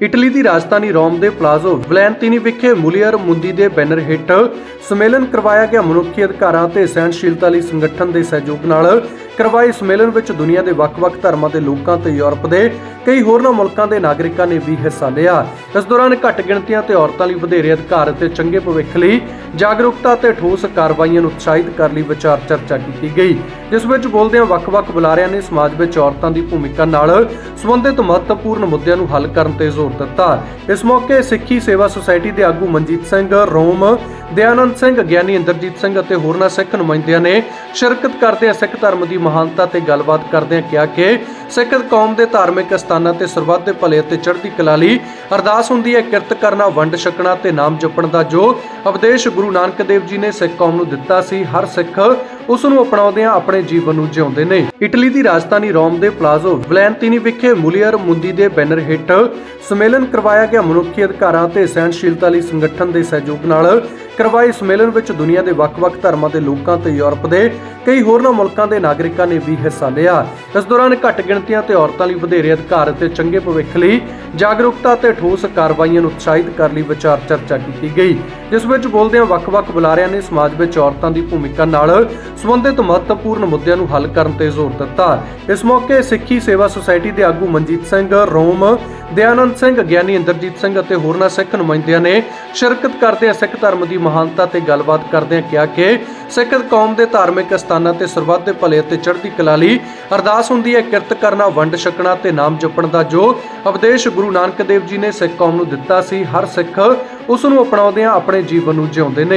Italy ਦੀ ਰਾਜਧਾਨੀ ਰੋਮ ਦੇ palazzo ਵਲੈਂਤੀਨੀ ਵਿਖੇ ਮੁਲੀਅਰ ਮੁੰਦੀ ਦੇ ਬੈਨਰ ਹੇਠ ਸੰਮੇਲਨ ਕਰਵਾਇਆ ਗਿਆ। ਮਨੁੱਖੀ ਅਧਿਕਾਰਾਂ ਅਤੇ ਸਹਿਣਸ਼ੀਲਤਾ ਲਈ ਸੰਗਠਨ ਦੇ ਸਹਿਯੋਗ ਨਾਲ ਕਰਵਾਏ ਸੰਮੇਲਨ ਵਿੱਚ ਦੁਨੀਆ ਦੇ ਵੱਖ-ਵੱਖ ਧਰਮਾਂ ਦੇ ਲੋਕਾਂ ਤੇ ਯੂਰਪ ਦੇ ਕਈ ਹੋਰਨਾਂ ਮੁਲਕਾਂ ਦੇ ਨਾਗਰਿਕਾਂ ਨੇ ਵੀ ਹਿੱਸਾ ਲਿਆ। ਇਸ ਦੌਰਾਨ ਘੱਟ ਗਿਣਤੀਆਂ ਤੇ ਔਰਤਾਂ ਲਈ ਵਧੇਰੇ ਅਧਿਕਾਰ ਅਤੇ ਚੰਗੇ ਭਵਿੱਖ ਲਈ ਜਾਗਰੂਕਤਾ ਅਤੇ ਠੋਸ ਕਾਰਵਾਈਆਂ ਨੂੰ ਉਤਸ਼ਾਹਿਤ ਕਰਨ ਲਈ ਵਿਚਾਰ ਚਰਚਾ ਕੀਤੀ ਗਈ। ਜਿਸ ਵਿੱਚ ਬੋਲਦਿਆਂ ਵੱਖ-ਵੱਖ ਬੁਲਾਰਿਆਂ ਨੇ ਸਮਾਜ ਵਿੱਚ ਔਰਤਾਂ ਦੀ ਭੂਮਿਕਾ ਨਾਲ ਸੰਬੰਧਿਤ ਮਹੱਤਵਪੂਰਨ ਮੁੱਦਿਆਂ ਨੂੰ ਹੱਲ ਕਰਨ ਤੇ ਜ਼ੋਰ ਦਿੱਤਾ। ਇਸ ਮੌਕੇ ਸਿੱਖੀ ਸੇਵਾ ਸੁਸਾਇਟੀ ਦੇ ਆਗੂ ਮਨਜੀਤ ਸਿੰਘ, ਰੋਮ ਦਿਆਨੰਦ ਸਿੰਘ, ਗਿਆਨੀ ਇੰਦਰਜੀਤ ਸਿੰਘ ਅਤੇ ਹੋਰਨਾਂ ਸਿੱਖ ਨੁਮਾਇੰਦਿਆਂ ਨੇ ਸ਼ਿਰਕਤ ਕਰਦਿਆਂ ਸਿੱਖ ਧਰਮ ਦੀ ਮਹਾਨਤਾ ਤੇ ਗੱਲਬਾਤ ਕਰਦਿਆਂ ਕਿਹਾ ਕਿ ਸਿੱਖ ਕੌਮ ਦੇ ਧਾਰਮਿਕ ਸਥਾਨਾਂ ਤੇ ਸਰਬੱਤ ਦੇ ਭਲੇ ਅਤੇ ਚੜ੍ਹਦੀ ਕਲਾ ਲਈ ਅਰਦਾਸ ਹੁੰਦੀ ਹੈ, ਕਿਰਤ ਕਰਨਾ, ਵੰਡ ਛਕਣਾ ਤੇ ਨਾਮ ਜਪਣ ਦਾ ਜੋ ਉਪਦੇਸ਼ ਗੁਰੂ ਨਾਨਕ ਦੇਵ ਜੀ ਨੇ ਸਿੱਖ ਕੌਮ ਨੂੰ ਦਿੱਤਾ ਸੀ। ਹਰ ਸਿੱਖ ਉਸ ਨੂੰ ਅਪਣਾਉਂਦਿਆਂ ਆਪਣੇ ਜੀਵਨ ਨੂੰ ਜਿਉਂਦੇ ਨੇ। ਇਟਲੀ ਦੀ ਰਾਜਧਾਨੀ ਰੋਮ ਦੇ ਪਲਾਜ਼ੋ ਵਲੈਂਤੀਨੀ ਵਿਖੇ ਮੁਲੀਅਰ ਮੁੰਦੀ ਦੇ ਬੈਨਰ ਹੇਠ ਸੰਮੇਲਨ ਕਰਵਾਇਆ ਗਿਆ। ਮਨੁੱਖੀ ਅਧਿਕਾਰਾਂ ਤੇ ਸਹਿਣਸ਼ੀਲਤਾ ਲਈ ਸੰਗਠਨ ਦੇ ਸਹਿਯੋਗ ਨਾਲ ਕਰਵਾਏ ਸੰਮੇਲਨ ਵਿੱਚ ਦੁਨੀਆ ਦੇ ਵੱਖ-ਵੱਖ ਧਰਮਾਂ ਦੇ ਲੋਕਾਂ ਤੇ ਯੂਰਪ ਦੇ ਕਈ ਹੋਰਨਾਂ ਮੁਲਕਾਂ ਦੇ ਨਾਗਰਿਕਾਂ ਨੇ ਵੀ ਹਿੱਸਾ ਲਿਆ। ਇਸ ਦੌਰਾਨ ਘੱਟ ਗਿਣਤੀਆਂ ਤੇ ਔਰਤਾਂ ਲਈ ਵਧੇਰੇ ਅਧਿਕਾਰ ਅਤੇ ਚੰਗੇ ਭਵਿੱਖ ਲਈ ਜਾਗਰੂਕਤਾ ਤੇ ਠੋਸ ਕਾਰਵਾਈਆਂ ਨੂੰ ਉਤਸ਼ਾਹਿਤ ਕਰਨ ਲਈ ਵਿਚਾਰ ਚਰਚਾ ਕੀਤੀ ਗਈ। ਜਿਸ ਵਿੱਚ ਬੋਲਦਿਆਂ ਵੱਖ-ਵੱਖ ਬੁਲਾਰਿਆਂ ਨੇ ਸਮਾਜ ਵਿੱਚ ਔਰਤਾਂ ਦੀ ਭੂਮਿਕਾ ਨਾਲ ਸੰਬੰਧਿਤ ਮਹੱਤਵਪੂਰਨ ਮੁੱਦਿਆਂ ਨੂੰ ਹੱਲ ਕਰਨ ਤੇ ਜ਼ੋਰ ਦਿੱਤਾ। ਇਸ ਮੌਕੇ ਸਿੱਖੀ ਸੇਵਾ ਸੁਸਾਇਟੀ ਦੇ ਆਗੂ ਮਨਜੀਤ ਸਿੰਘ, ਰੋਮ, ਦਿਆਨੰਦ ਸਿੰਘ, ਗਿਆਨੀ ਇੰਦਰਜੀਤ ਸਿੰਘ ਅਤੇ ਹੋਰਨਾਂ ਸਿੱਖ ਨੁਮਾਇੰਦਿਆਂ ਨੇ ਸ਼ਿਰਕਤ ਕਰਦਿਆਂ ਸਿੱਖ ਧਰਮ ਦੀ ਮਹਾਨਤਾ ਤੇ ਗੱਲਬਾਤ ਕਰਦਿਆਂ ਕਿਹਾ ਕਿ ਸਿੱਖ ਕੌਮ ਦੇ ਧਾਰਮਿਕ ਸਥਾਨਾਂ ਤੇ ਸਰਬੱਤ ਦੇ ਭਲੇ ਅਤੇ ਚੜ੍ਹਦੀ ਕਲਾ ਲਈ ਅਰਦਾਸ ਹੁੰਦੀ ਹੈ, ਕਿਰਤ ਕਰਨਾ, ਵੰਡ ਛਕਣਾ ਤੇ ਨਾਮ ਜਪਣ ਦਾ ਜੋ ਉਪਦੇਸ਼ ਗੁਰੂ ਨਾਨਕ ਦੇਵ ਜੀ ਨੇ ਸਿੱਖ ਕੌਮ ਨੂੰ ਦਿੱਤਾ ਸੀ, ਹਰ ਸਿੱਖ ਉਸ ਨੂੰ ਅਪਣਾਉਂਦਿਆਂ ਆਪਣੇ ਜੀਵਨ ਨੂੰ ਜਿਉਂਦੇ ਨੇ।